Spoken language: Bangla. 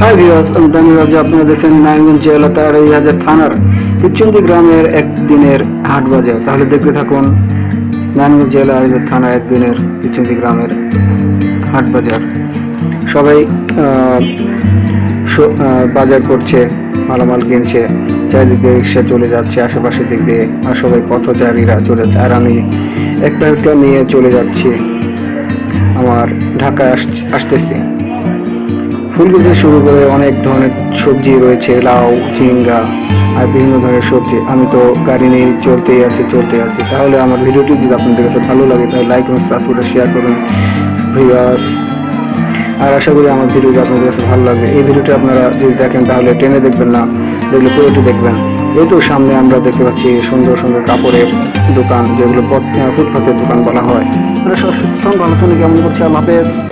হাই ভিউয়ার্স আমি তামিম রাজা আপনারা দেখছেন নারায়ণগঞ্জ জেলা তারাই হাজার থানার পিচ্চন্দি গ্রামের একদিনের হাট বাজার। তাহলে দেখতে থাকুন নারায়ণগঞ্জ জেলা হাজার থানার একদিনের পিচ্চন্দি গ্রামের হাট বাজার। সবাই বাজার করছে, মালামাল কিনছে, চারিদিকে রিক্সা চলে যাচ্ছে আশেপাশের দিক দিয়ে, আর সবাই পথচারীরা চলে যাচ্ছে আর আমি একটা একটা নিয়ে চলে যাচ্ছি, আমার ঢাকায় আস- আসতেছি। ফুলকপি শুরু করে অনেক ধরনের সবজি রয়েছে, লাউ, ঝিঙ্গা আর বিভিন্ন ধরনের সবজি। আমি তো গাড়ি নিয়ে চলতেই আছি চলতে আছি। তাহলে আমার ভিডিওটি যদি আপনাদের কাছে ভালো লাগে, তাহলে লাইক এবং সাবস্ক্রাইব শেয়ার করুন ভিউয়ার্স আর আশা করি আমার ভিডিওটি আপনাদের কাছে ভালো লাগবে। এই ভিডিওটি আপনারা যদি দেখেন, তাহলে টেনে দেখবেন না, দেখলে পুরোটি দেখবেন। এই তো সামনে আমরা দেখতে পাচ্ছি সুন্দর সুন্দর কাপড়ের দোকান, যেগুলো ফুটপাতের দোকান বলা হয়। সুস্থ ভালো থাকুন, কেমন করছে আল্লাহ